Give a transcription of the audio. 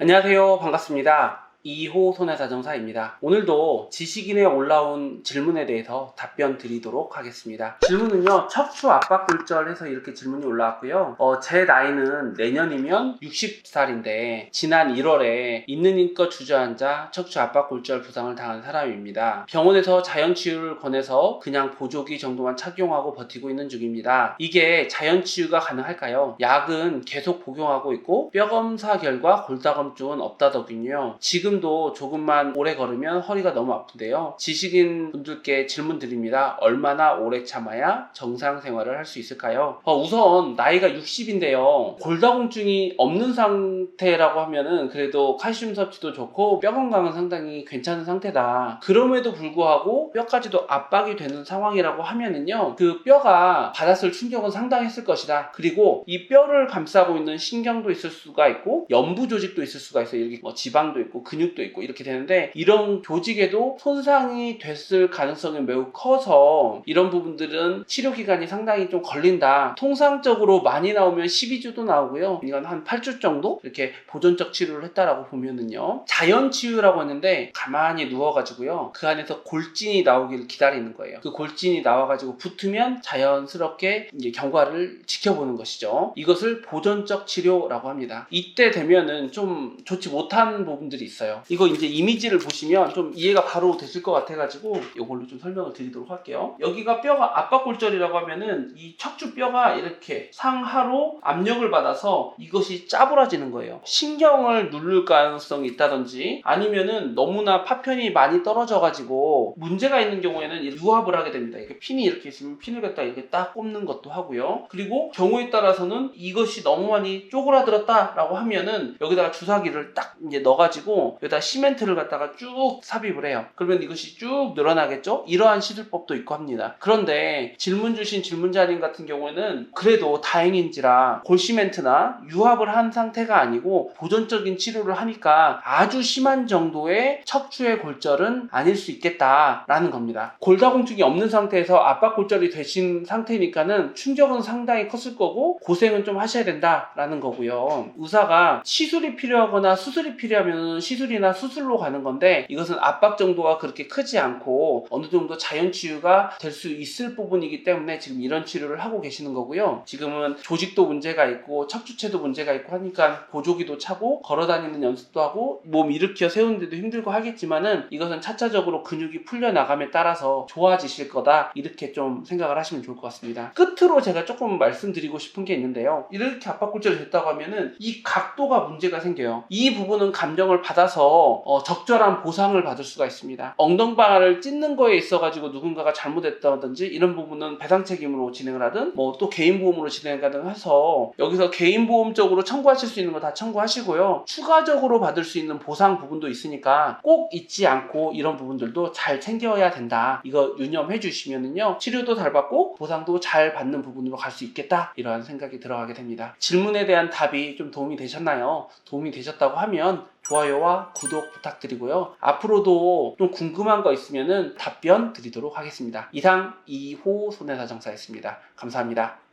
안녕하세요. 반갑습니다. 2호 손해사정사입니다. 오늘도 지식인에 올라온 질문에 대해서 답변 드리도록 하겠습니다. 질문은요, 척추 압박 굴절 해서 이렇게 질문이 올라왔고요. 어, 제 나이는 내년이면 60살인데, 지난 1월에 있는 힘껏 주저앉아 척추 압박 굴절 부상을 당한 사람입니다. 병원에서 자연치유를 권해서 그냥 보조기 정도만 착용하고 버티고 있는 중입니다. 이게 자연치유가 가능할까요? 약은 계속 복용하고 있고, 뼈 검사 결과 골다공 쪽은 없다더군요. 지금 도 조금만 오래 걸으면 허리가 너무 아픈데요. 지식인 분들께 질문 드립니다. 얼마나 오래 참아야 정상 생활을 할 수 있을까요? 어, 우선 나이가 60인데요. 골다공증이 없는 상태라고 하면은 그래도 칼슘 섭취도 좋고 뼈 건강은 상당히 괜찮은 상태다. 그럼에도 불구하고 뼈까지도 압박이 되는 상황이라고 하면은요. 그 뼈가 받았을 충격은 상당했을 것이다. 그리고 이 뼈를 감싸고 있는 신경도 있을 수가 있고 연부 조직도 있을 수가 있어요. 이렇게 뭐 지방도 있고 근육 도 있고 이렇게 되는데 이런 조직에도 손상이 됐을 가능성이 매우 커서 이런 부분들은 치료 기간이 상당히 좀 걸린다. 통상적으로 많이 나오면 12주도 나오고요. 이건 한 8주 정도 이렇게 보존적 치료를 했다라고 보면은요. 자연 치유라고 했는데 가만히 누워가지고요. 그 안에서 골진이 나오기를 기다리는 거예요. 그 골진이 나와가지고 붙으면 자연스럽게 이제 경과를 지켜보는 것이죠. 이것을 보존적 치료라고 합니다. 이때 되면은 좀 좋지 못한 부분들이 있어요. 이거 이제 이미지를 보시면 좀 이해가 바로 되실 것 같아가지고 이걸로 좀 설명을 드리도록 할게요. 여기가 뼈가 압박골절이라고 하면은 이 척추 뼈가 이렇게 상하로 압력을 받아서 이것이 짜부러지는 거예요. 신경을 누를 가능성이 있다든지 아니면은 너무나 파편이 많이 떨어져가지고 문제가 있는 경우에는 유압을 하게 됩니다. 이렇게 핀이 이렇게 있으면 핀을 갖다 이렇게 딱 꼽는 것도 하고요. 그리고 경우에 따라서는 이것이 너무 많이 쪼그라들었다라고 하면은 여기다가 주사기를 딱 이제 넣어가지고 여기다 시멘트를 갖다가 쭉 삽입을 해요. 그러면 이것이 쭉 늘어나겠죠? 이러한 시술법도 있고 합니다. 그런데 질문 주신 질문자님 같은 경우에는 그래도 다행인지라 골시멘트나 유압을 한 상태가 아니고 보존적인 치료를 하니까 아주 심한 정도의 척추의 골절은 아닐 수 있겠다라는 겁니다. 골다공증이 없는 상태에서 압박 골절이 되신 상태니까는 충격은 상당히 컸을 거고 고생은 좀 하셔야 된다라는 거고요. 의사가 시술이 필요하거나 수술이 필요하면 시술이 나 수술로 가는 건데 이것은 압박 정도가 그렇게 크지 않고 어느 정도 자연 치유가 될 수 있을 부분이기 때문에 지금 이런 치료를 하고 계시는 거고요. 지금은 조직도 문제가 있고 척추체도 문제가 있고 하니까 보조기도 차고 걸어다니는 연습도 하고 몸 일으켜 세우는데도 힘들고 하겠지만은 이것은 차차적으로 근육이 풀려 나감에 따라서 좋아지실 거다 이렇게 좀 생각을 하시면 좋을 것 같습니다. 끝으로 제가 조금 말씀드리고 싶은 게 있는데요. 이렇게 압박골절이 됐다고 하면은 이 각도가 문제가 생겨요. 이 부분은 감정을 받아서 어, 적절한 보상을 받을 수가 있습니다. 엉덩방아를 찢는 거에 있어 가지고 누군가가 잘못했다든지 이런 부분은 배상 책임으로 진행을 하든 뭐 또 개인 보험으로 진행하든 해서 여기서 개인 보험적으로 청구하실 수 있는 거 다 청구하시고요. 추가적으로 받을 수 있는 보상 부분도 있으니까 꼭 잊지 않고 이런 부분들도 잘 챙겨야 된다. 이거 유념해 주시면은요. 치료도 잘 받고 보상도 잘 받는 부분으로 갈 수 있겠다. 이러한 생각이 들어가게 됩니다. 질문에 대한 답이 좀 도움이 되셨나요? 도움이 되셨다고 하면 좋아요와 구독 부탁드리고요. 앞으로도 좀 궁금한 거 있으면은 답변 드리도록 하겠습니다. 이상 2호 손해사정사였습니다. 감사합니다.